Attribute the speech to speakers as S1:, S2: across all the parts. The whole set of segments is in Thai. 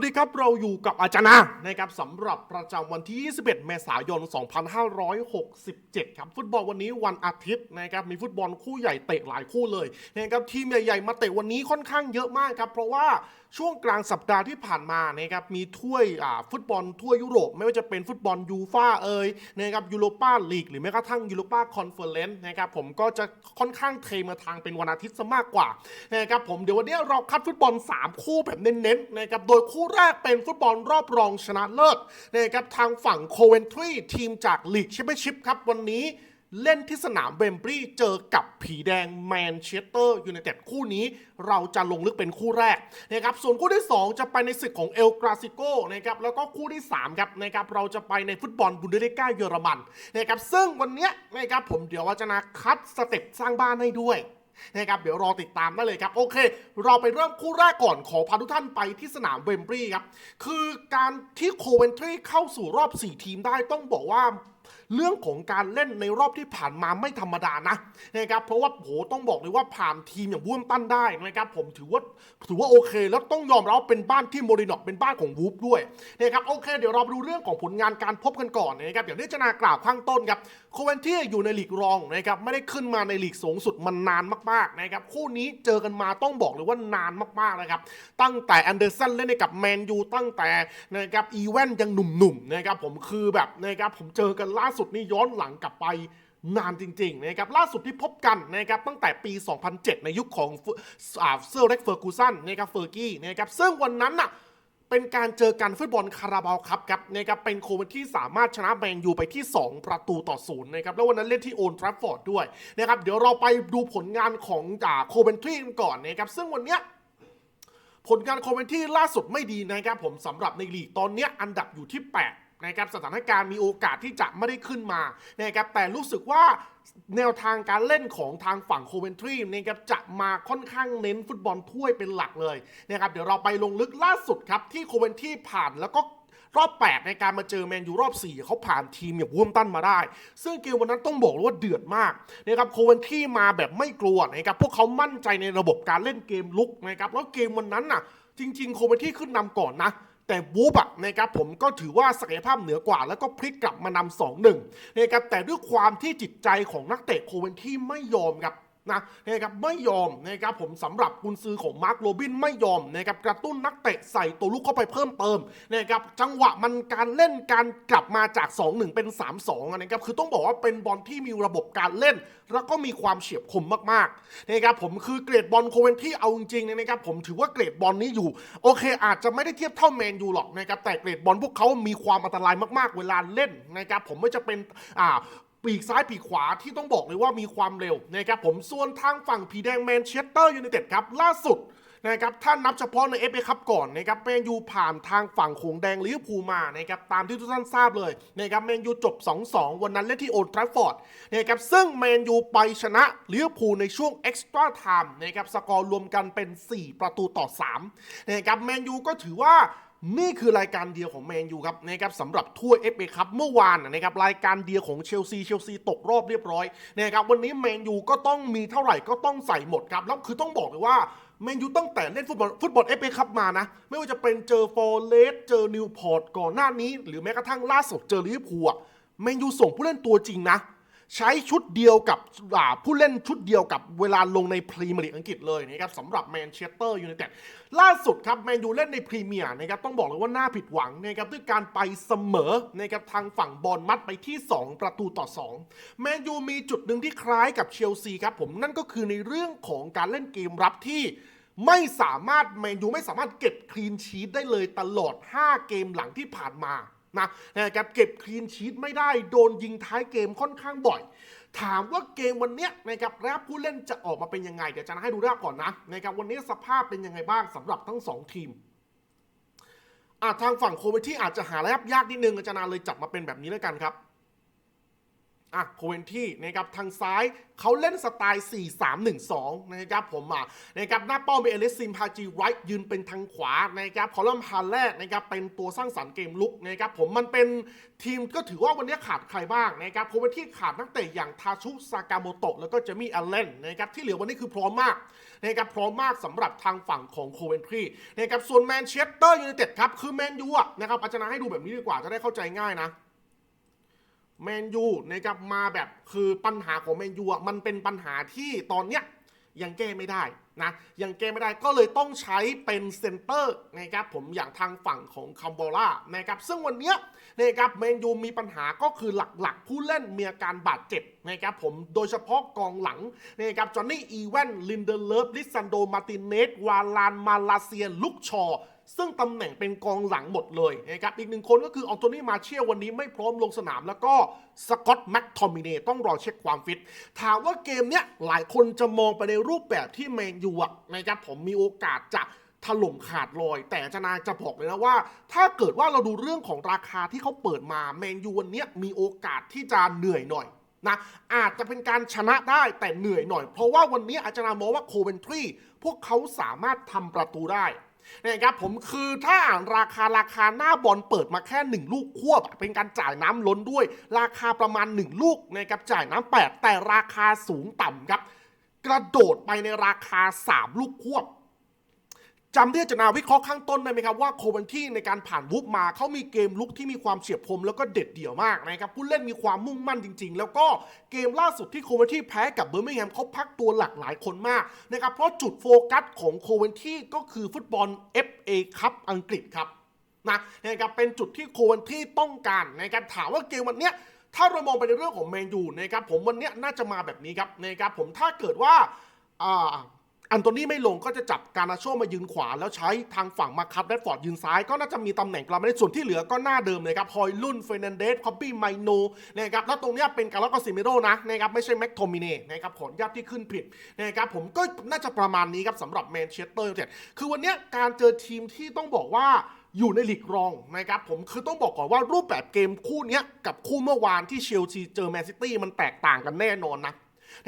S1: วัสดีครับเราอยู่กับอาจารย์นะนะครับสำหรับประจำวันที่ 21 เมษายน 2567 ครับฟุตบอลวันนี้วันอาทิตย์นะครับมีฟุตบอลคู่ใหญ่เตะหลายคู่เลยนะครับทีมใหญ่ๆมาเตะวันนี้ค่อนข้างเยอะมากครับเพราะว่าช่วงกลางสัปดาห์ที่ผ่านมานะครับมีถ้วยฟุตบอลทั่วยุโรป ไม่ว่าจะเป็นฟุตบอลยูฟ่าเอ่ยนะครับยูโรป้าลีกหรือแม้กระทั่งยูโรป้าคอนเฟอเรนซ์นะครับผมก็จะค่อนข้างเทมาทางเป็นวันอาทิตย์ซะมากกว่านะครับผมเดี๋ยววันนี้เราคัดฟุตบอล 3 คู่แบบเน้นๆนะครับโดยคู่แรกเป็นฟุตบอลรอบรองชนะเลิศนะครับทางฝั่งโคเวนทรีทีมจากลีกแชมเปี้ยนชิพครับวันนี้ เล่นที่สนามเบมบรีเจอกับผีแดงแมนเชสเตอร์ยูไนเต็ดคู่นี้ เราจะลงลึกเป็นคู่แรกนะครับส่วนคู่ที่ 2 จะไปในศึกของเอลกราซิโกนะครับแล้วก็คู่ที่3ครับนะครับเราจะไปในฟุตบอลบุนเดสลิก้าเยอรมันนะครับซึ่งวันเนี้ยนะครับผมเดี๋ยวว่าจะนาคัดสเต็ปสร้างบ้านให้ด้วยนะครับเดี๋ยวรอติดตามได้เลยครับ โอเค เราไปเริ่มคู่แรกก่อนขอพาทุกท่านไปที่สนามเวมบรีครับ คือการที่โคเวนทรีเข้าสู่รอบ 4 ทีมได้ต้องบอกว่า เรื่องของการเล่นในรอบที่ผ่านมาไม่ธรรมดานะนะครับเพราะว่าโหต้องบอกเลยว่าผ่านทีมอย่างวูมตันได้นะครับผมถือว่าถือว่าโอเค แล้วต้องยอมรับเป็นบ้านที่โมรินอกเป็นบ้านของวูฟด้วยนะครับโอเค เดี๋ยวเราดูเรื่องของผลงานการพบกันก่อนนะครับอย่างที่จะนากล่าวข้างต้นครับ คเวนที่อยู่ในลีกรองนะครับไม่ได้ขึ้นมาในลีกสูงสุดมันนานมากๆนะครับคู่นี้เจอกันมาต้องบอกเลยว่านานมากๆนะครับตั้งแต่แอนเดอร์สันเล่นกับแมนยูตั้งแต่นะครับอีเวนยังหนุ่มๆนะครับผมคือแบบนะครับผมเจอกันล่าสุดนี่ย้อนหลังกลับไปนานจริงๆนะครับล่าสุดที่พบกันนะครับตั้งแต่ปี 2007 ในยุคของเฟอร์เซอร์เล็กเฟอร์กูสันนะครับเฟอร์กี้นะครับซึ่งวันนั้นน่ะ เป็นการเจอกันฟุตบอลคาราบาวครับครับนะครับเป็นโคมันที่สามารถชนะแมนยูไปที่ 2 ประตูต่อศูนย์นะครับแล้ววันนั้นเล่นที่โอนทรัฟฟอร์ดด้วยนะครับเดี๋ยวเราไปดูผลงานของจากโคเวนทรีกันก่อนนะครับซึ่งวันเนี้ยผลงานโคเวนที่ล่าสุดไม่ดีนะครับผมสำหรับในลีกตอนเนี้ยอันดับอยู่ที่ 8 นะครับสถานการณ์มีโอกาสที่จะไม่ได้ขึ้นมานะครับแต่รู้สึกว่าแนวทางการเล่นของทางฝั่งโคเวนทรีนะครับจะมาค่อนข้างเน้นฟุตบอลถ้วยเป็นหลักเลยนะครับเดี๋ยวเราไปลงลึกล่าสุดครับที่โคเวนทรีผ่านแล้วก็รอบ 8 ในการมาเจอแมนยูรอบ 4 เขาผ่านทีมอย่างวูมตันมาได้ ซึ่งเกมวันนั้นต้องบอกเลยว่าเดือดมากนะครับโคเวนที่มาแบบไม่กลัวนะครับพวกเขามั่นใจในระบบการเล่นเกมลุกนะครับแล้วเกมวันนั้นน่ะจริงๆ โคเวนที่ขึ้นนำก่อนนะ แต่วูบอะนะครับผมก็ถือว่าศักยภาพเหนือกว่า แล้วก็พลิกกลับมานำสองหนึ่งนะครับแต่ด้วยความที่จิตใจของนักเตะโคเวนที่ไม่ยอมครับ นะนะครับไม่ยอมนะครับผมสำหรับกุนซือของมาร์คโรบินไม่ยอมนะครับกระตุ้นนักเตะใส่ตัวลุกเข้าไปเพิ่มเติมนะครับจังหวะมันการเล่นการกลับมาจาก 2-1 เป็น 3-2อะนะครับคือต้องบอกว่าเป็นบอลที่มีระบบการเล่น แล้วก็มีความเฉียบคมมากๆนะครับผมคือเกรดบอลโคเวนที่เอาจริงๆเนี่ยนะครับผมถือว่าเกรดบอลนี้อยู่โอเค อาจจะไม่ได้เทียบเท่าแมนยูหรอกนะครับแต่เกรดบอลพวกเขามีความอันตรายมากๆ เวลาเล่นนะครับผมไม่จะเป็นอ่า ปีกซ้ายปีกขวาที่ต้องบอกเลยว่ามีความเร็วนะครับผมส่วนทางฝั่งผีแดงแมนเชสเตอร์ยูไนเต็ดครับล่าสุดนะครับถ้านับเฉพาะในเอฟเอคัพก่อนนะครับแมนยูผ่านทางฝั่งโขงแดงลิเวอร์พูลมานะครับตามที่ทุกท่านทราบเลยนะครับแมนยูจบ 2-2 วันนั้นเล่นที่โอลด์แทราฟฟอร์ดนะครับซึ่งแมนยูไปชนะลิเวอร์พูลในช่วงเอ็กซ์ตร้าไทม์นะครับสกอร์รวมกันเป็น 4 ประตูต่อ3นะครับแมนยูก็ถือว่า นี่คือรายการเดียวของแมนยูครับนะครับสำหรับถ้วยเอฟเอคัพเมื่อวานนะครับรายการเดียวของเชลซีเชลซีตกรอบเรียบร้อยนะครับวันนี้แมนยูก็ต้องมีเท่าไหร่ก็ต้องใส่หมดครับแล้วคือต้องบอกเลยว่าแมนยูตั้งแต่เล่นฟุตบอลฟุตบอลเอฟเอคัพมานะ ไม่ว่าจะเป็นเจอฟอร์เรสเจอนิวพอร์ตก่อนหน้านี้ หรือแม้กระทั่งล่าสุดเจอลิเวอร์พูลแมนยูส่งผู้เล่นตัวจริงนะ ใช้ชุดเดียวกับผู้เล่นชุดเดียวกับเวลาลงในพรีเมียร์ลีกอังกฤษเลยนะครับสำหรับแมนเชสเตอร์ยูไนเต็ดล่าสุดครับแมนยูเล่นในพรีเมียร์นะครับต้องบอกเลยว่าน่าผิดหวังนะครับด้วยการไปเสมอนะครับทางฝั่งบอลมัดไปที่ 2 ประตูต่อ 2 แมนยูมีจุดหนึ่งที่คล้ายกับเชลซีครับผมนั่นก็คือในเรื่องของการเล่นเกมรับที่ไม่สามารถแมนยูไม่สามารถเก็บคลีนชีตได้เลยตลอด 5 เกมหลังที่ผ่านมา นะนะครับเก็บคลีนชีตไม่ได้โดนยิงท้ายเกมค่อนข้างบ่อย ถามว่าเกมวันนี้นะครับแรปผู้เล่นจะออกมาเป็นยังไง เดี๋ยวจะให้ดูแรปก่อนนะนะครับวันนี้สภาพเป็นยังไงบ้างสำหรับทั้งสองทีมอะทางฝั่งโคเวที่อาจจะหาแรปยากนิดนึงอาจารย์เลยจับมาเป็นแบบนี้แล้วกันครับ อะโคเวนที่นะครับทางซ้ายเขาเล่นสไตล์ 4-3-1-2 นะครับผมอะนะครับหน้าเป้าเป็นเอลิสซิมพาจีไรท์ยืนเป็นทางขวานะครับคอลัมน์พาแรกนะครับเป็นตัวสร้างสรรค์เกมลุกนะครับผมมันเป็นทีมก็ถือว่าวันนี้ขาดใครบ้างนะครับโคเวนที่ขาดนักเตะอย่างทาชุซากาโมโตะแล้วก็เจมี่อัลเลนนะครับที่เหลือวันนี้คือพร้อมมากนะครับพร้อมมากสำหรับทางฝั่งของโคเวนทรีนะครับส่วนแมนเชสเตอร์ยูไนเต็ดครับคือแมนยูอะนะครับอาจารย์ให้ดูแบบนี้ดีกว่าจะได้เข้าใจง่ายนะ แมนยูนะครับมาแบบคือปัญหาของแมนยูอะมันเป็นปัญหาที่ตอนเนี้ยยังแก้ไม่ได้นะยังแก้ไม่ได้ก็เลยต้องใช้เป็นเซนเตอร์นะครับผมอย่างทางฝั่งของคัมโบล่านะครับซึ่งวันเนี้ยนะครับแมนยูมีปัญหาก็คือหลักๆ ผู้เล่นมีอาการบาดเจ็บนะครับผมโดยเฉพาะกองหลังนะครับจอห์นนี่อีแวนลินเดเลิฟลิซันโดมาตินเนสวาลานมาลาเซียลุกชอ ซึ่งตำแหน่งเป็นกองหลังหมดเลยนะครับอีกหนึ่งคนก็คืออองโตนี่มาเชียวันนี้ไม่พร้อมลงสนาม แล้วก็สกอตต์แม็กทอมิเนต้องรอเช็คความฟิต ถามว่าเกมเนี้ยหลายคนจะมองไปในรูปแบบที่แมนยูอะนะครับผมมีโอกาสจะถล่มขาดลอย แต่อาจารย์นาจะบอกเลยนะว่า ถ้าเกิดว่าเราดูเรื่องของราคาที่เขาเปิดมาแมนยูวันนี้มีโอกาสที่จะเหนื่อยหน่อยนะอาจจะเป็นการชนะได้แต่เหนื่อยหน่อย เพราะว่าวันนี้อาจารย์มองว่าโคเวนทรีพวกเขาสามารถทำประตูได้ นะครับผมคือถ้าอ่านราคาราคาหน้าบอลเปิดมาแค่ 1 ลูกควบ เป็นการจ่ายน้ำล้นด้วย ราคาประมาณ 1 ลูกนะครับจ่ายน้ำแปดแต่ราคาสูงต่ำครับ กระโดดไปในราคา 3 ลูกควบ จำที่อาจาวิเคราะห์ข้างต้นได้ไหมครับว่าโคเวนที่ในการผ่านวุบมาเขามีเกมลุกที่มีความเฉียบคมแล้วก็เด็ดเดี่ยวมากนะครับผู้เล่นมีความมุ่งมั่นจริง ๆ แล้วก็เกมล่าสุดที่โคเวนที่แพ้กับเบอร์มิงแฮมเขาพักตัวหลากหลายคนมากนะครับเพราะจุดโฟกัสของโคเวนที่ก็คือฟุตบอล FA คัพอังกฤษครับนะนะครับเป็นจุดที่โคเวนที่ต้องการนะครับถามว่าเกมวันเนี้ยถ้าเรามองไปในเรื่องของแมนยูนะครับผมวันเนี้ยน่าจะมาแบบนี้ครับนะครับผมถ้าเกิดว่าอ่า อันโตนี่ไม่ลงก็จะจับการนาโชมายืนขวา แล้วใช้ทางฝั่งมาคัตแรดฟอร์ดยืนซ้าย ก็น่าจะมีตำแหน่งกลางไม่ได้ส่วนที่เหลือก็หน้าเดิมเลยครับ ฮอยลุนเฟรนันเดสคอปปี้ไมโนนะครับแล้วตรงนี้เป็นการล็อกกซิเมโรนะนะครับไม่ใช่แม็กโทมิเน่นะครับขออนุญาตที่ขึ้นผิดนะครับผมก็น่าจะประมาณนี้ครับสำหรับแมนเชสเตอร์ยูไนเต็ดคือวันนี้การเจอทีมที่ต้องบอกว่าอยู่ในลีกรองนะครับผมคือต้องบอกก่อนว่ารูปแบบเกมคู่นี้กับคู่เมื่อวานที่เชลซีเจอแมนซิตี้มันแตกต่างกันแน่นอนนะ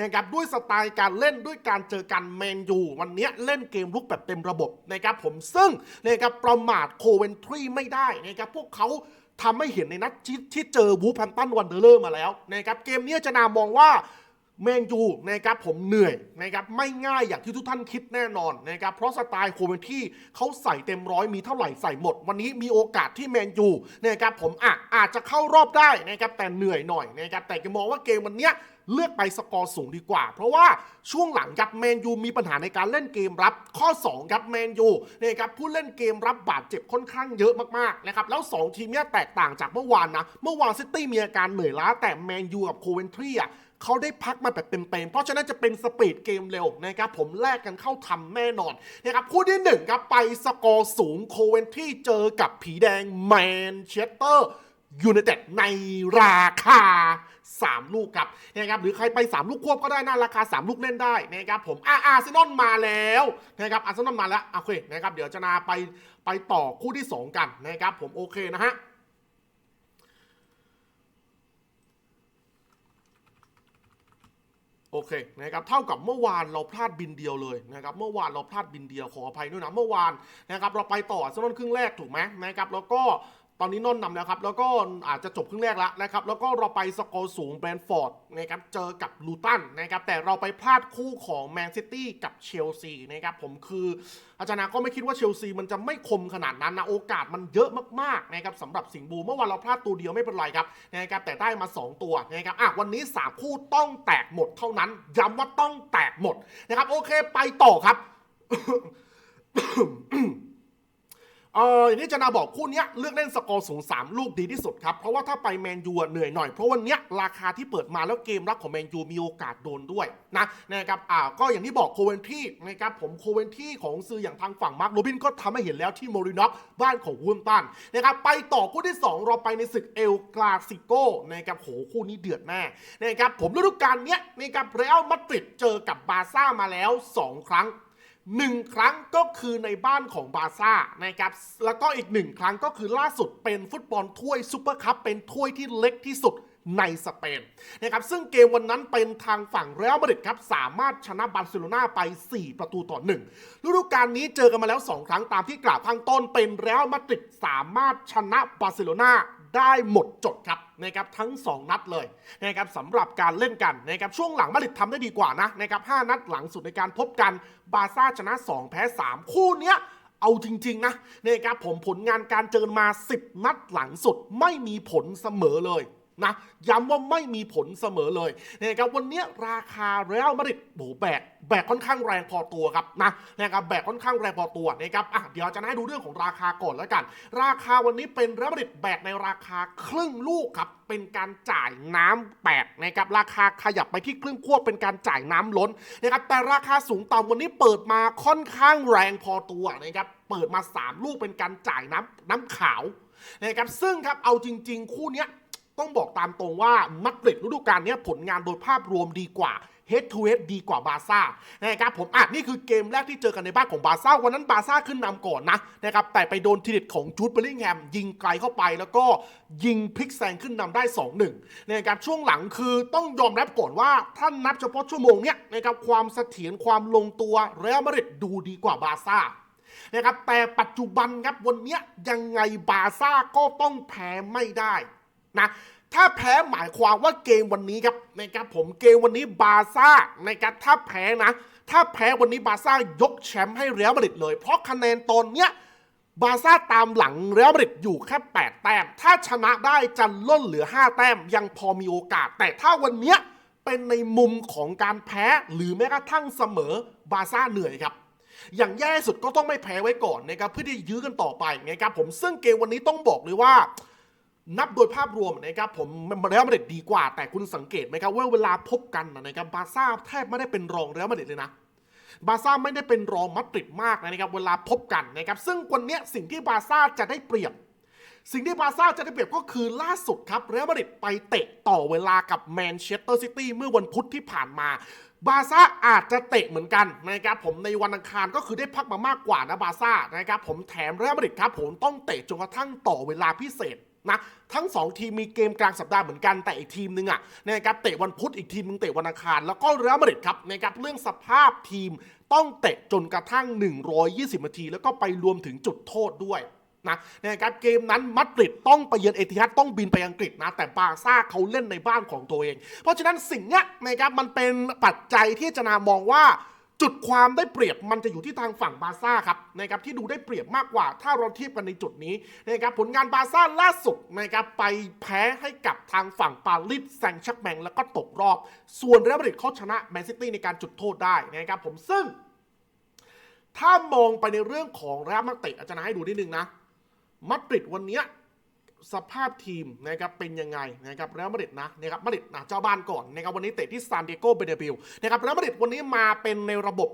S1: นะครับด้วยสไตล์การเล่นด้วยการเจอกันแมนยูวันนี้เล่นเกมลุกแบบเต็มระบบนะครับผมซึ่งนะครับประมาทโคเวนทรีไม่ได้นะครับพวกเขาทำให้เห็นในนัดที่ที่เจอวูฟแฮมป์ตันวันเดอร์เลอร์มาแล้วนะครับเกมนี้จะนามองว่าแมนยูนะครับผมเหนื่อยนะครับไม่ง่ายอย่างที่ทุกท่านคิดแน่นอนนะครับเพราะสไตล์โคเวนที่เขาใส่เต็มร้อยมีเท่าไหร่ใส่หมด วันนี้มีโอกาสที่แมนยูนะครับผมออาจจะเข้ารอบได้นะครับแต่เหนื่อยหน่อยนะครับแต่จะมองว่าเกมวันเนี้ย เลือกไปสกอร์สูงดีกว่า เพราะว่าช่วงหลังครับแมนยูมีปัญหาในการเล่นเกมรับ ข้อ2ครับแมนยูเนะครับผู้เล่นเกมรับบาดเจ็บค่อนข้างเยอะมากๆนะครับแล้ว 2 ทีมเนี้ยแตกต่างจากเมื่อวานนะเมื่อวานซิตี้มีอาการเหนื่อยล้าแต่แมนยูกับโคเวนทรีอะเขาได้พักมาแบบเต็มๆ เพราะฉะนั้นจะเป็นสปีดเกมเร็วนะครับผมแลกกันเข้าทำแน่นอนนะครับคู่ที่หนึ่งครับไปสกอร์สูงโคเวนที่เจอกับผีแดงแมนเชสเตอร์ยูไนเต็ดในราคา 3 ลูกครับนะครับหรือใครไป 3 ลูกควบก็ได้นะราคา 3 ลูกเล่นได้นะครับผมอาอาร์เซนอลมาแล้วนะครับอาร์เซนอลมาแล้วโอเคนะครับเดี๋ยวจะนาไปไปต่อคู่ที่ 2 กันนะครับผมโอเคนะฮะโอเคนะครับเท่ากับเมื่อวานเราพลาดบินเดียวเลยนะครับเมื่อวานเราพลาดบินเดียวขออภัยด้วยนะเมื่อวานนะครับเราไปต่ออาร์เซนอลครึ่งแรกถูกไหมนะครับแล้วก็ ตอนนี้นนท์นำแล้วครับ แล้วก็อาจจะจบครึ่งแรกแล้วนะครับ แล้วก็เราไปสกอร์สูงแบรนท์ฟอร์ดนะครับเจอกับลูตันนะครับ แต่เราไปพลาดคู่ของแมนซิตี้กับเชลซีนะครับ ผมคือ อาจารย์ก็ไม่คิดว่าเชลซีมันจะไม่คมขนาดนั้นนะ โอกาสมันเยอะมากๆนะครับสำหรับสิงห์บูเมื่อวานเราพลาดตัวเดียวไม่เป็นไรครับนะครับแต่ได้มา 2 ตัวนะครับอะวันนี้ 3 คู่ต้องแตกหมดเท่านั้นย้ำว่าต้องแตกหมดนะครับโอเคไปต่อครับ อออย่างที่จะนาบอกคู่นี้เลือกเล่นสกอร์สูง 3 ลูกดีที่สุดครับ เพราะว่าถ้าไปแมนยูเหนื่อยหน่อย เพราะวันนี้ราคาที่เปิดมาแล้วเกมรับของแมนยูมีโอกาสโดนด้วยนะนะครับอ่าก็อย่างที่บอกโคเวนที่นะครับผมโคเวนที่ของซื้ออย่างทางฝั่งมาร์คโรบินก็ทำให้เห็นแล้วที่โมรินอกบ้านของวูมตันนะครับไปต่อคู่ที่ 2 เราไปในศึกเอลคลาสิโกนะครับโหคู่นี้เดือดแน่นะครับผมฤดูกาลนี้นะครับเรอัลมาดริดเจอกับบาร์ซ่ามาแล้ว 2 ครั้ง หนึ่งครั้งก็คือในบ้านของบาร์ซ่านะครับ แล้วก็อีกหนึ่งครั้งก็คือล่าสุดเป็นฟุตบอลถ้วยซูเปอร์คัพเป็นถ้วยที่เล็กที่สุดในสเปนนะครับซึ่งเกมวันนั้นเป็นทางฝั่งเรอัลมาดริดครับสามารถชนะบาร์เซโลนาไป 4 ประตูต่อ1ฤดูกาลนี้เจอกันมาแล้ว 2 ครั้งตามที่กล่าวข้างต้นเป็นเรอัลมาดริดสามารถชนะบาร์เซโลนา ได้หมดจดครับนะครับทั้ง 2 นัดเลยนะครับสำหรับการเล่นกันนะครับช่วงหลังมาดริดทำได้ดีกว่านะนะครับ5นัดหลังสุดในการพบกันบาร์ซ่าชนะ 2 แพ้ 3 คู่เนี้ยเอาจริง ๆ นะนะครับผมผลงานการเจอมา 10 นัดหลังสุดไม่มีผลเสมอเลย นะย้ำว่าไม่มีผลเสมอเลยนะครับวันนี้ราคาเรอัลมาดริดโหแบกแบกค่อนข้างแรงพอตัวครับนะนะครับแบกค่อนข้างแรงพอตัวนะครับอะเดี๋ยวจะให้ดูเรื่องของราคาก่อนแล้วกัน ราคาวันนี้เป็นเรอัลมาดริดแบกในราคาครึ่งลูกครับเป็นการจ่ายน้ำแปดนะครับราคาขยับไปที่ครึ่งควเป็นการจ่ายน้ำล้นนะครับแต่ราคาสูงต่ำวันนี้เปิดมาค่อนข้างแรงพอตัวนะครับเปิดมา 3 ลูกเป็นการจ่ายน้ำน้ำขาวนะครับซึ่งครับเอาจริง ๆ คู่เนี้ย ต้องบอกตามตรงว่ามัดริดฤดูกาลนี้ผลงานโดยภาพรวมดีกว่า head to head ดีกว่าบาร์ซ่านะครับผมอะนี่คือเกมแรกที่เจอกันในบ้านของบาร์ซ่าวันนั้นบาร์ซ่าขึ้นนำก่อนนะนะครับแต่ไปโดนทีเด็ดของจูดเบลลิงแฮมยิงไกลเข้าไปแล้วก็ยิงพลิกแซงขึ้นนำได้ 2-1นะครับช่วงหลังคือต้องยอมรับก่อนว่าถ้านับเฉพาะชั่วโมงเนี้ยนะครับความเสถียรความลงตัวเรอัลมาดริดดูดีกว่าบาร์ซ่านะครับแต่ปัจจุบันครับวันเนี้ยยังไงบาร์ซ่าก็ต้องแพ้ไม่ได้ นะถ้าแพ้หมายความว่าเกมวันนี้ครับนะครับผมเกมวันนี้บาร์ซ่านะครับถ้าแพ้นะ ถ้าแพ้วันนี้บาร์ซ่ายกแชมป์ให้เรอัลมาดริดเลย เพราะคะแนนตอนเนี้ยบาร์ซ่าตามหลังเรอัลมาดริดอยู่แค่ 8 แต้ม ถ้าชนะได้จะล่นเหลือ 5 แต้ม ยังพอมีโอกาส แต่ถ้าวันเนี้ยเป็นในมุมของการแพ้หรือแม้กระทั่งเสมอบาร์ซ่าเหนื่อยครับอย่างแย่สุดก็ต้องไม่แพ้ไว้ก่อนนะครับเพื่อที่ยื้อกันต่อไปนะครับผมซึ่งเกมวันนี้ต้องบอกเลยว่า นับโดยภาพรวมนะครับผมเรอัลมาดริดดีกว่า แต่คุณสังเกตไหมครับว่าเวลาพบกันนะครับบาร์ซ่าแทบไม่ได้เป็นรองเรอัลมาดริดเลยนะบาร์ซ่าไม่ได้เป็นรองมาดริดมากนะครับเวลาพบกันนะครับซึ่งวันนี้สิ่งที่บาร์ซ่าจะได้เปรียบ สิ่งที่บาร์ซ่าจะได้เปรียบก็คือล่าสุดครับเรอัลมาดริดไปเตะต่อเวลากับแมนเชสเตอร์ซิตี้เมื่อวันพุธที่ผ่านมาบาซ่าอาจจะเตะเหมือนกันนะครับผมในวันอังคารก็คือได้พักมามากกว่านะบาซ่านะครับผมแถมเรอัลมาดริดครับผมต้องเตะจนกระทั่งต่อเวลาพิเศษ นะทั้ง 2 ทีมมีเกมกลางสัปดาห์เหมือนกันแต่อีกทีมนึงอะนะครับเตะวันพุธอีกทีมนึงเตะวันอังคาร แล้วก็เรอัลมาดริดครับนะครับเรื่องสภาพทีมต้องเตะจนกระทั่ง 120 นาที แล้วก็ไปรวมถึงจุดโทษด้วยนะนะครับเกมนั้นมัดริดต้องไปเยือนเอติฮัดต้องบินไปอังกฤษนะแต่บาร์ซ่าเขาเล่นในบ้านของตัวเอง เพราะฉะนั้นสิ่งเนี้ยนะครับมันเป็นปัจจัยที่จะนามองว่า จุดความได้เปรียบมันจะอยู่ที่ทางฝั่งบาร์ซ่าครับนะครับที่ดูได้เปรียบมากกว่า ถ้าเราเทียบกันในจุดนี้นะครับผลงานบาร์ซ่าล่าสุดนะครับไปแพ้ให้กับทางฝั่งปารีสแซงต์แชักแมงแล้วก็ตกรอบ ส่วนเรอัลมาดริดเขาชนะแมนซิตี้ในการจุดโทษได้นะครับผมซึ่ง ถ้ามองไปในเรื่องของเรอัลมาดริดอาจารย์ให้ดูนิดนึงนะมาดริดวันนี้ สภาพทีมนะครับเป็นยังไงนะครับแล้วมาดริดนะนะครับมาดริดนะเจ้าบ้านก่อนนะครับวันนี้เตะที่ซานดิเอโกเบเดบิลนะครับแล้วมาดริดวันนี้มาเป็นในระบบ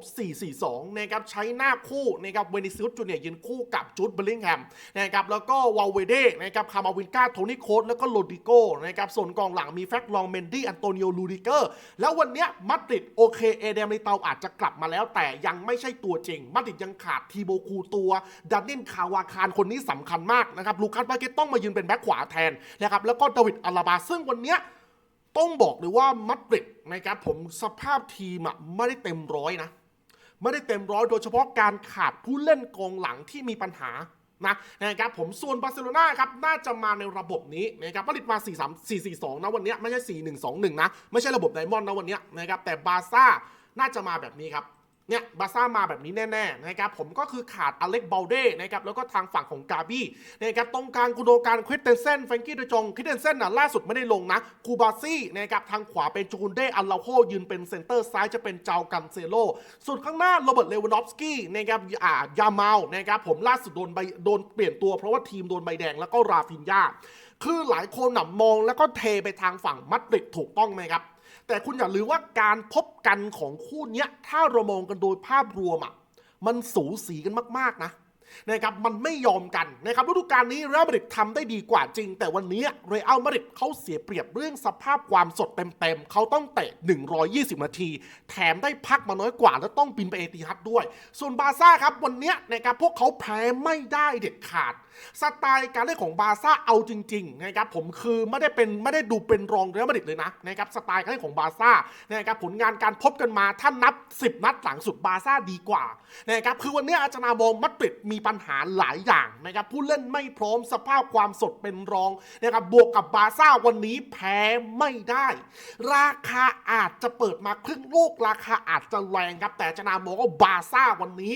S1: 4-4-2 นะครับใช้หน้าคู่นะครับเวนิซิอุสจูเนียร์ยืนคู่กับจูดเบลลิงแฮมนะครับแล้วก็วาลเวเดนะครับคามาวินกาโทนี่โคสแล้วก็โรดิโกนะครับส่วนกองหลังมีแฟกลองเมนดี้อันโตนิโอลูดิเกอร์แล้ววันนี้มาดริดโอเคเอเดมลิเตาอาจจะกลับมาแล้ว แต่ยังไม่ใช่ตัวจริงมาดริดยังขาดทีโบคูตัวดันนินคาวาคารคนนี้สำคัญมากนะครับลูคัสบาเกตต้องมายืนเป็นแบ็คขวาแทนนะครับแล้วก็ดาวิดอาราบาซึ่งวันเนี้ยต้องบอกเลยว่ามาดริดนะครับผมสภาพทีมอะไม่ได้เต็มร้อยนะ ไม่ได้เต็มร้อยโดยเฉพาะการขาดผู้เล่นกองหลังที่มีปัญหานะนะครับผมส่วนบาร์เซโลนาครับน่าจะมาในระบบนี้นะครับมาดริดมา 4 3 4 4 2 นะวันนี้ไม่ใช่ 4 1 2 1 นะ ไม่ใช่ระบบไดมอนด์นะวันนี้นะครับแต่บาร์ซ่าน่าจะมาแบบนี้ครับ เนี่ยบาร์ซ่ามาแบบนี้แน่ๆนะครับผมก็คือขาดอเล็กเบลเด้นะครับแล้วก็ทางฝั่งของกาบี้นะครับตรงกลางกุโดการควิสเตนเซนแฟรงกี้เดจงควิสเตนเซนน่ะล่าสุดไม่ได้ลงนะคูบาซี่นะครับทางขวาเป็นจูนเดอัลลาโฮยืนเป็นเซนเตอร์ซ้ายจะเป็นเจ้ากันเซโลส่วนข้างหน้าโรเบิร์ตเลวานอฟสกี้นะครับอ่ายามาลนะครับผมล่าสุดโดนใบโดนเปลี่ยนตัวเพราะว่าทีมโดนใบแดงแล้วก็ราฟินยาคือหลายคนน่ะมองแล้วก็เทไปทางฝั่งมัดริดถูกต้องไหมครับ แต่คุณอย่าลืมว่าการพบกันของคู่เนี้ย ถ้าเรามองกันโดยภาพรวมอะ มันสูสีกันมาก ๆ นะนะครับมันไม่ยอมกันนะครับฤดูกาลนี้เรอัลมาดริดทำได้ดีกว่าจริง แต่วันนี้เรอัลมาดริดเขาเสียเปรียบเรื่องสภาพความสดเต็มๆเขาต้องเตะ 120 นาที แถมได้พักมาน้อยกว่า แล้วต้องบินไปเอติฮัดด้วย ส่วนบาร์ซ่าครับวันนี้นะครับพวกเขาแพ้ไม่ได้เด็ดขาด สไตล์การเล่นของบาร์ซ่าเอาจริงๆนะครับผมคือไม่ได้เป็นไม่ได้ดูเป็นรองเรอัลมาดริดเลยนะนะครับสไตล์การเล่นของบาร์ซ่านะครับผลงานการพบกันมาถ้านับ 10 นัดหลังสุดบาร์ซ่าดีกว่านะครับคือวันนี้อาจารย์นามองมัดริดมีปัญหาหลายอย่างนะครับผู้เล่นไม่พร้อมสภาพความสดเป็นรองนะครับบวกกับบาร์ซ่าวันนี้แพ้ไม่ได้ ราคาอาจจะเปิดมาครึ่งลูกราคาอาจจะแรงครับแต่อาจารย์นามองว่าบาร์ซ่าวันนี้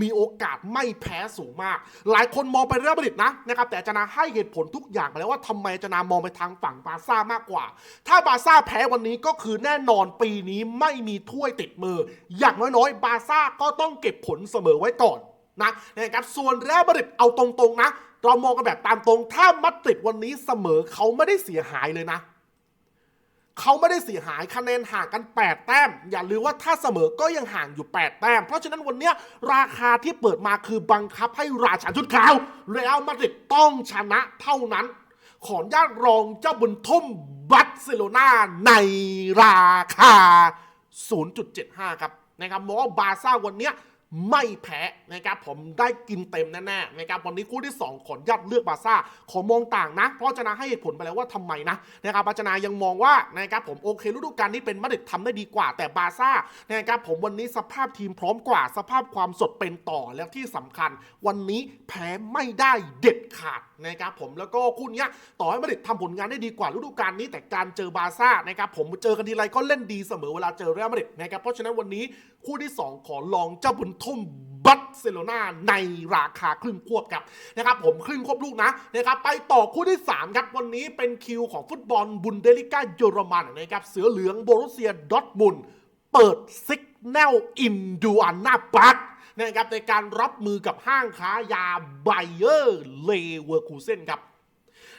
S1: มีโอกาสไม่แพ้สูงมาก หลายคนมองไปเรอัลมาดริดนะนะครับ แต่จนาให้เหตุผลทุกอย่างไปแล้วว่าทำไมจนามองไปทางฝั่งบาซ่ามากกว่า ถ้าบาซ่าแพ้วันนี้ก็คือแน่นอนปีนี้ไม่มีถ้วยติดมือ อย่างน้อยๆ บาซ่าก็ต้องเก็บผลเสมอไว้ก่อนนะนะครับส่วนเรอัลมาดริดเอาตรงๆนะ เรามองกันแบบตามตรง ถ้ามาดริดวันนี้เสมอเขาไม่ได้เสียหายเลยนะ เขาไม่ได้เสียหายคะแนนห่างกัน 8 แต้ม อย่าลืมว่าถ้าเสมอก็ยังห่างอยู่ 8 แต้ม เพราะฉะนั้นวันนี้ราคาที่เปิดมาคือบังคับให้ราชาชุดขาวเรอัลมาดริดต้องชนะเท่านั้น ขออนุญาตรองเจ้าบุญทุ่มบัตเซโลนาในราคา 0.75 ครับนะครับมองว่าบาร์ซ่าวันเนี้ย ไม่แพ้นะครับผมได้กินเต็มแน่ๆนะครับวันนี้คู่ที่ 2 ขอนุญาตเลือกบาซ่าขอมองต่างนะ เพราะจนาให้เหตุผลไปแล้วว่าทำไมนะนะครับอาจนายังมองว่านะครับผมโอเคฤดูกาลนี้เป็นมาดริดทำได้ดีกว่า แต่บาซ่านะครับผมวันนี้สภาพทีมพร้อมกว่า สภาพความสดเป็นต่อแล้วที่สำคัญ วันนี้แพ้ไม่ได้เด็ดขาดนะครับผมแล้วก็คู่นี้ต่อให้มาดริดทำผลงานได้ดีกว่าฤดูกาลนี้แต่การเจอบาซ่านะครับผมเจอกันทีไรก็เล่นดีเสมอเวลาเจอเรอัลมาดริดนะครับเพราะฉะนั้นวันนี้ คู่ที่ 2 ขอลองเจ้าบุญทุ่มบัตเซโลนาในราคาครึ่งควบครับนะครับผมครึ่งควบลูกนะนะครับไปต่อคู่ที่ 3 ครับ วันนี้เป็นคิวของฟุตบอลบุนเดลิก้าเยอรมันนะครับเสือเหลืองโบรุเซียดอทมุนเปิดซิกแนลอินดูอานาปักนะครับในการรับมือกับห้างค้ายาไบเออร์เลเวอร์คูเซนครับ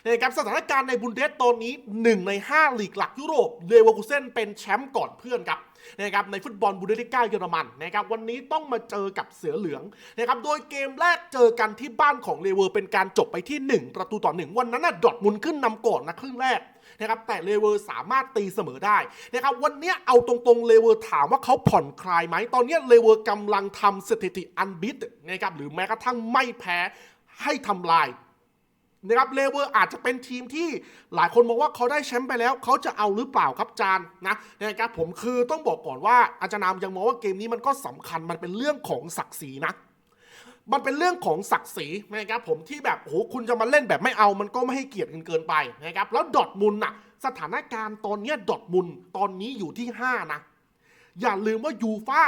S1: นะครับสถานการณ์ในบุนเดสตอนนี้ 1 ใน 5 ลีกหลักยุโรปเลเวอร์คูเซนเป็นแชมป์ก่อนเพื่อนครับนะครับในฟุตบอลบุนเดสลิก้าเยอรมันนะครับวันนี้ต้องมาเจอกับเสือเหลืองนะครับโดยเกมแรกเจอกันที่บ้านของเลเวอร์เป็นการจบไปที่ 1 ประตูต่อ 1 วันนั้นน่ะดอร์ทมุนขึ้นนำก่อนนะครึ่งแรกนะครับแต่เลเวอร์สามารถตีเสมอได้นะครับวันนี้เอาตรงๆเลเวอร์ถามว่าเขาผ่อนคลายไหมตอนนี้เลเวอร์กำลังทำสถิติอันบิดนะครับหรือแม้กระทั่งไม่แพ้ให้ทำลาย นะครับเลเวอร์อาจจะเป็นทีมที่หลายคนมองว่าเขาได้แชมป์ไปแล้ว เขาจะเอาหรือเปล่าครับจานนะนะครับผมคือต้องบอกก่อนว่าอาจารย์นามยังมองว่าเกมนี้มันก็สำคัญมันเป็นเรื่องของศักดิ์ศรีนะมันเป็นเรื่องของศักดิ์ศรีนะครับผมที่แบบโหคุณจะมาเล่นแบบไม่เอามันก็ไม่ให้เกียรติกันเกินไปนะครับแล้วดอทมุนด์น่ะสถานการณ์ตอนนี้ดอทมุนตอนนี้อยู่ที่ 5 นะ อย่าลืมว่ายูฟ่า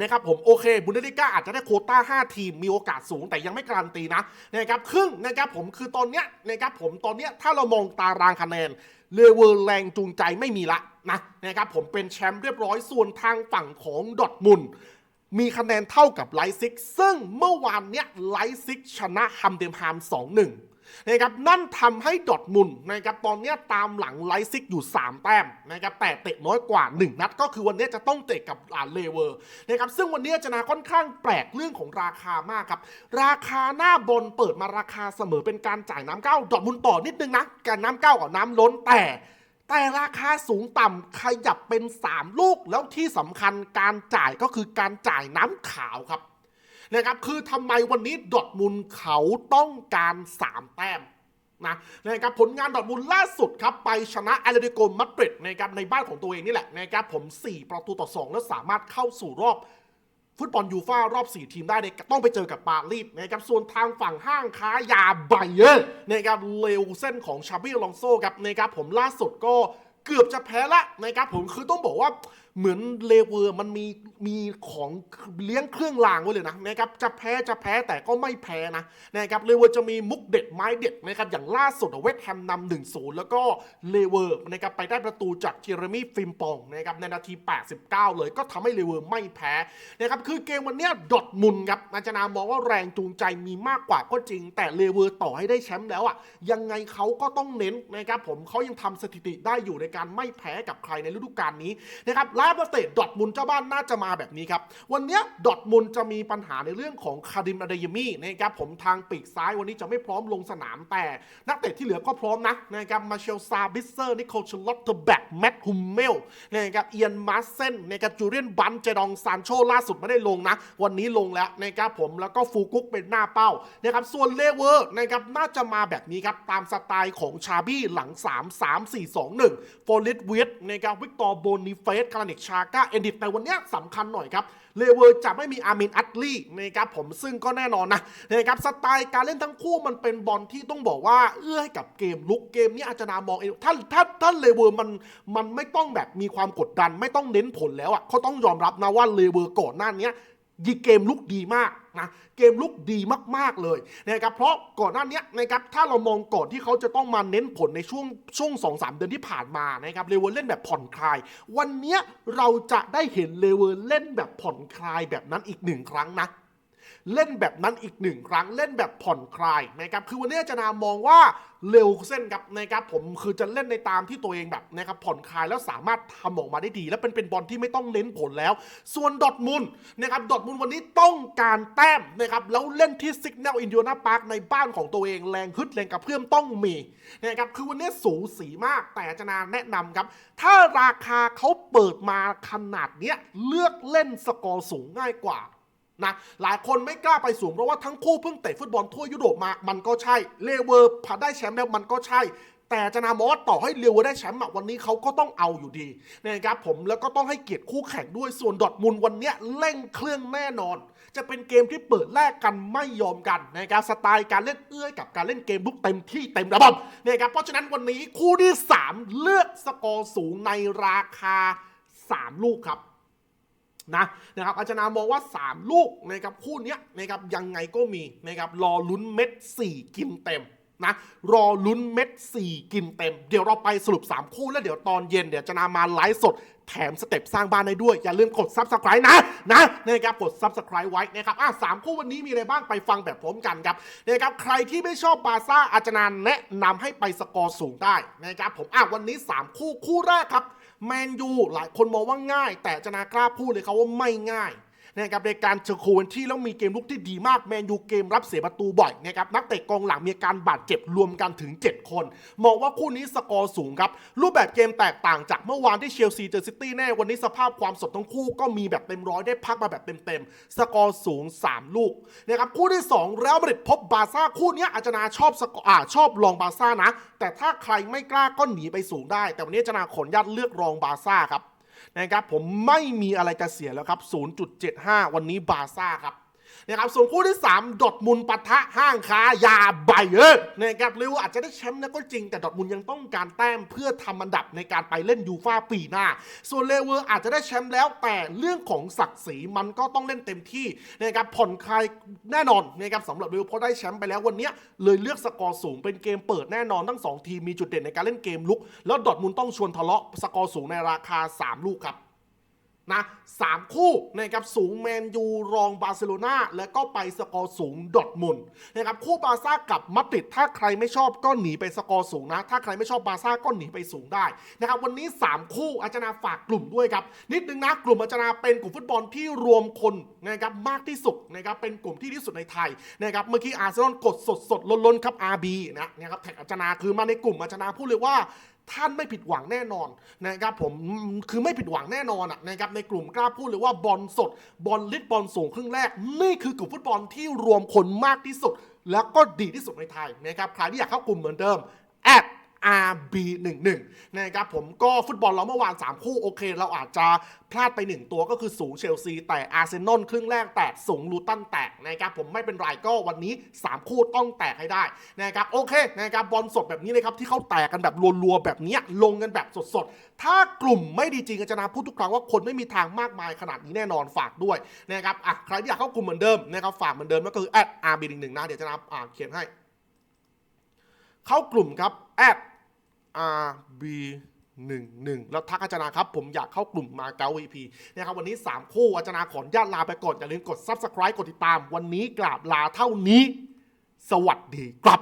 S1: นะครับผมโอเคบุนเดลิก้าอาจจะได้โคต้า 5 ทีมมีโอกาสสูงแต่ยังไม่การันตีนะนะครับครึ่งนะครับผมคือตอนเนี้ยนะครับผมตอนเนี้ยถ้าเรามองตารางคะแนนเลเวอร์แรงจูงใจไม่มีละนะนะครับผมเป็นแชมป์เรียบร้อยส่วนทางฝั่งของดอทมุนมีคะแนนเท่ากับไลซิก ซึ่งเมื่อวานเนี้ยไลซิกชนะฮัมเดมฮาม 2-1 นะครับนั่นทำให้ดอร์ทมุนนะครับตอนนี้ตามหลังไลซิกอยู่ 3 แต้มนะครับแต่เตะน้อยกว่า 1 นัด ก็คือวันนี้จะต้องเตะกับอ่าเลเวอร์นะครับซึ่งวันนี้จะนาค่อนข้างแปลกเรื่องของราคามากครับ ราคาหน้าบอลเปิดมาราคาเสมอเป็นการจ่ายน้ำเก้าดอร์ทมุนต่อนิดนึงนะการน้ำเก้ากับน้ำล้นแต่แต่ราคาสูงต่ำขยับเป็น 3 ลูกแล้วที่สำคัญการจ่ายก็คือการจ่ายน้ำขาวครับ นะครับคือทำไมวันนี้ดอทมุนด์เขาต้องการ 3 แต้มนะนะครับผลงานดอทมุนด์ล่าสุดครับไปชนะแอตเลติโกมาดริดนะครับในบ้านของตัวเองนี่แหละนะครับผม 4 ประตูต่อ 2 แล้วสามารถเข้าสู่รอบฟุตบอลยูฟ่ารอบ 4 ทีมได้เนี่ยต้องไปเจอกับปารีสนะครับส่วนทางฝั่งห้างค้ายาไบเยอร์นะครับเลวเส้นของชาบิลองโซครับนะครับผมล่าสุดก็เกือบจะแพ้ละนะครับผมคือต้องบอกว่า เหมือนเลเวอร์มันมีมีของเลี้ยงเครื่องรางไว้เลยนะนะครับจะแพ้จะแพ้แต่ก็ไม่แพ้นะนะครับเลเวอร์จะมีมุกเด็ดไม้เด็ดนะครับอย่างล่าสุดเวสต์แฮมนำหนึ่งศูนย์แล้วก็เลเวอร์นะครับไปได้ประตูจากเจเรมี่ฟิมปองนะครับในนาที 89 เลยก็ทำให้เลเวอร์ไม่แพ้นะครับคือเกมวันนี้ดอทมุนครับอาจารย์นามองว่าแรงจูงใจมีมากกว่าก็จริง แต่เลเวอร์ต่อให้ได้แชมป์แล้วอะยังไงเขาก็ต้องเน้นนะครับผมเขายังทำสถิติได้อยู่ในการไม่แพ้กับใครในฤดูกาลนี้นะครับล่าาบนักเตะดอทมุนเจ้าบ้านน่าจะมาแบบนี้ครับ วันนี้ดอทมุนจะมีปัญหาในเรื่องของคาดิมอาเดยมี่นะครับผมทางปีกซ้ายวันนี้จะไม่พร้อมลงสนามแต่ นักเตะที่เหลือก็พร้อมนะนะครับมาเชลซาบิสเซอร์นิโคลชลอตเตอร์แบ็กแมตต์ฮุมเมลนะครับเอียนมาเซนนะครับจูเรียนบันเจดองซานโชล่าสุดไม่ได้ลงนะ วันนี้ลงแล้วนะครับผมแล้วก็ฟูกุกเป็นหน้าเป้านะครับส่วนเลเวอร์นะครับน่าจะมาแบบนี้ครับตามสไตล์ของชาบี้หลัง 3 3 4 2 1โฟลิสเวตนะครับวิกตอร์โบนิเฟสคารานิกชาก้าเอนดิตแต่วันนี้สำคัญหน่อยครับเลเวอร์จะไม่มีอาร์มินอัตลีนะครับผมซึ่งก็แน่นอนนะนะครับสไตล์การเล่นทั้งคู่มันเป็นบอลที่ต้องบอกว่าเอื้อให้กับเกมลุกเกมนี้อาจารนามองเองถ้าถ้าถ้าเลเวอร์มันมันไม่ต้องแบบมีความกดดัน ไม่ต้องเน้นผลแล้วอะเขาต้องยอมรับนะว่าเลเวอร์ก่อนหน้านี้ ยิงเกมลุกดีมากนะเกมลุกดีมาก ๆ เลยนะครับเพราะก่อนหน้านี้นะครับถ้าเรามองก่อนที่เขาจะต้องมาเน้นผลในช่วงช่วงสองสามเดือนที่ผ่านมานะครับเลเวอร์เล่นแบบผ่อนคลาย วันนี้เราจะได้เห็นเลเวอร์เล่นแบบผ่อนคลายแบบนั้นอีกหนึ่งครั้งนะ เล่นแบบนั้นอีกหนึ่งครั้ง เล่นแบบผ่อนคลายนะครับคือวันนี้จารย์นามองว่าเร็วเส้นครับนะครับผมคือจะเล่นในตามที่ตัวเองแบบนะครับผ่อนคลายแล้วสามารถทำออกมาได้ดี และเป็นเป็นบอลที่ไม่ต้องเน้นผลแล้ว ส่วนดอทมุนนะครับดอทมุนวันนี้ต้องการแต้มนะครับแล้วเล่นที่ซิกแนลอินดิโอนาพาร์คในบ้านของตัวเองแรงฮึดแรงกระเพื่อมต้องมีนะครับคือวันนี้สูสีมากแต่จารย์นาแนะนำครับ ถ้าราคาเขาเปิดมาขนาดเนี้ยเลือกเล่นสกอร์สูงง่ายกว่า นะหลายคนไม่กล้าไปสูง เพราะว่าทั้งคู่เพิ่งเตะฟุตบอลทั่วยุโรปมา มันก็ใช่ เลเวอร์พอได้แชมป์แล้วมันก็ใช่แต่จะนามองว่าต่อให้เลเวอร์ได้แชมป์วันนี้เขาก็ต้องเอาอยู่ดีนะครับผมแล้วก็ต้องให้เกียรติคู่แข่งด้วยส่วนดอทมุนด์วันนี้เร่งเครื่องแน่นอน จะเป็นเกมที่เปิดแลกกันไม่ยอมกันนะครับสไตล์การเล่นเอื้อยกับการเล่นเกมลุกเต็มที่เต็มระบบนะครับเพราะฉะนั้นวันนี้คู่ที่สามเลือกสกอร์สูงในราคาสามลูกครับ นะนะครับอาจารย์นามองว่า 3 ลูกนะครับคู่นี้นะครับยังไงก็มีนะครับรอลุ้นเม็ด 4 กินเต็มนะรอลุ้นเม็ด 4 กินเต็ม เดี๋ยวเราไปสรุป 3 คู่แล้วเดี๋ยวตอนเย็นเดี๋ยวจะนามาไลฟ์สดแถมสเต็ปสร้างบ้านได้ด้วย อย่าลืมกด Subscribe นะนะนะครับกด Subscribe ไว้นะครับอะสามคู่วันนี้มีอะไรบ้างไปฟังแบบพร้อมกันครับนะครับใครที่ไม่ชอบบาซ่าอาจารย์นาแนะนำให้ไปสกอร์สูงได้นะครับผมอะวันนี้ 3 คู่คู่แรกครับ แมนยูหลายคนมองว่าง่าย แต่จนากล้าพูดเลยครับว่าไม่ง่าย นะครับในการเจอโคเวนที่แล้วมีเกมลุกที่ดีมากแมนยูเกมรับเสียประตูบ่อยนะครับนักเตะกองหลังมีการบาดเจ็บรวมกันถึง 7 คน มองว่าคู่นี้สกอร์สูงครับ รูปแบบเกมแตกต่างจากเมื่อวานที่เชลซีเจอซิตี้แน่วันนี้สภาพความสดทั้งคู่ก็มีแบบเต็มร้อยได้พักมาแบบเต็มๆ สกอร์สูง 3 ลูกนะครับคู่ที่ 2 แล้วมาริดพบบาซ่าคู่นี้อาจารย์ชอบสกอร์อ่าชอบลองบาซ่านะ แต่ถ้าใครไม่กล้าก็หนีไปสูงได้ แต่วันนี้อาจารย์ขออนุญาตเลือกรองบาซ่าครับ นะครับผมไม่มีอะไรจะเสียแล้วครับ 0.75 วันนี้บาซ่าครับ นะครับส่วนคู่ที่ 3 ดอทมุนปะทะห้างค้ายาไบเออร์นะครับลิเวอร์อาจจะได้แชมป์นะก็จริงแต่ดอทมุนยังต้องการแต้มเพื่อทำอันดับในการไปเล่นยูฟ่าปีหน้า ส่วนเลเวอร์อาจจะได้แชมป์แล้วแต่เรื่องของศักดิ์ศรีมันก็ต้องเล่นเต็มที่นะครับผ่อนคลายแน่นอนนะครับสำหรับลิเวเพราะได้แชมป์ไปแล้ววันนี้เลยเลือกสกอร์สูงเป็นเกมเปิดแน่นอนทั้งสองทีมมีจุดเด่นในการเล่นเกมลุก แล้วดอทมุนต้องชวนทะเลาะสกอร์สูงในราคา 3 ลูกครับ นะสามคู่นะครับสูงแมนยูรองบาร์เซโลนาแล้วก็ไปสกอร์สูงดอทมุนด์นะครับคู่บาร์ซ่ากับมาดริดถ้าใครไม่ชอบก็หนีไปสกอร์สูงนะ ถ้าใครไม่ชอบบาร์ซ่าก็หนีไปสูงได้นะครับวันนี้ 3 คู่อาจารย์นาฝากกลุ่มด้วยครับนิดนึงนะกลุ่มอาจารย์นาเป็นกลุ่มฟุตบอลที่รวมคนนะครับมากที่สุดนะครับเป็นกลุ่มที่ที่สุดในไทยนะครับเมื่อกี้อาร์เซนอลกดสดสดๆล้นๆครับ RB นะนะครับแท็กอาจารย์นาคือมาในกลุ่มอาจารย์นาพูดเลยว่า ท่านไม่ผิดหวังแน่นอนนะครับผมคือไม่ผิดหวังแน่นอนอะนะครับในกลุ่มกล้าพูดเลยว่าบอลสดบอลลิดบอลสูงครึ่งแรก นี่คือกลุ่มฟุตบอลที่รวมคนมากที่สุด แล้วก็ดีที่สุดในไทยนะครับใครที่อยากเข้ากลุ่มเหมือนเดิม RB11 นะครับผมก็ฟุตบอลเราเมื่อวาน 3 คู่โอเค เราอาจจะพลาดไป 1 ตัวก็คือสูงเชลซี แต่อาร์เซนอลครึ่งแรกแตกสูงลูตันแตกนะครับผมไม่เป็นไรก็วันนี้ 3 คู่ต้องแตกให้ได้นะครับโอเคนะครับบอลสดแบบนี้เลยครับที่เขาแตกกันแบบรัวๆแบบนี้ลงกันแบบสดๆ ถ้ากลุ่มไม่ดีจริงอาจารย์นาพูดทุกครั้งว่าคนไม่มีทางมากมายขนาดนี้แน่นอนฝากด้วยนะครับอะใครที่อยากเข้ากลุ่มเหมือนเดิมนะครับฝากเหมือนเดิมก็คือ @RB11 นะเดี๋ยวจะนาอ่าเขียนให้ เข้ากลุ่มครับ RB 1 1 แล้วทักอาจารย์ครับ ผมอยากเข้ากลุ่มมาเก๊า VP นะครับวันนี้ 3 คู่อาจารย์ขออนุญาตลาไปก่อน อย่าลืมกด Subscribe กดติดตาม วันนี้กราบลาเท่านี้ สวัสดีครับ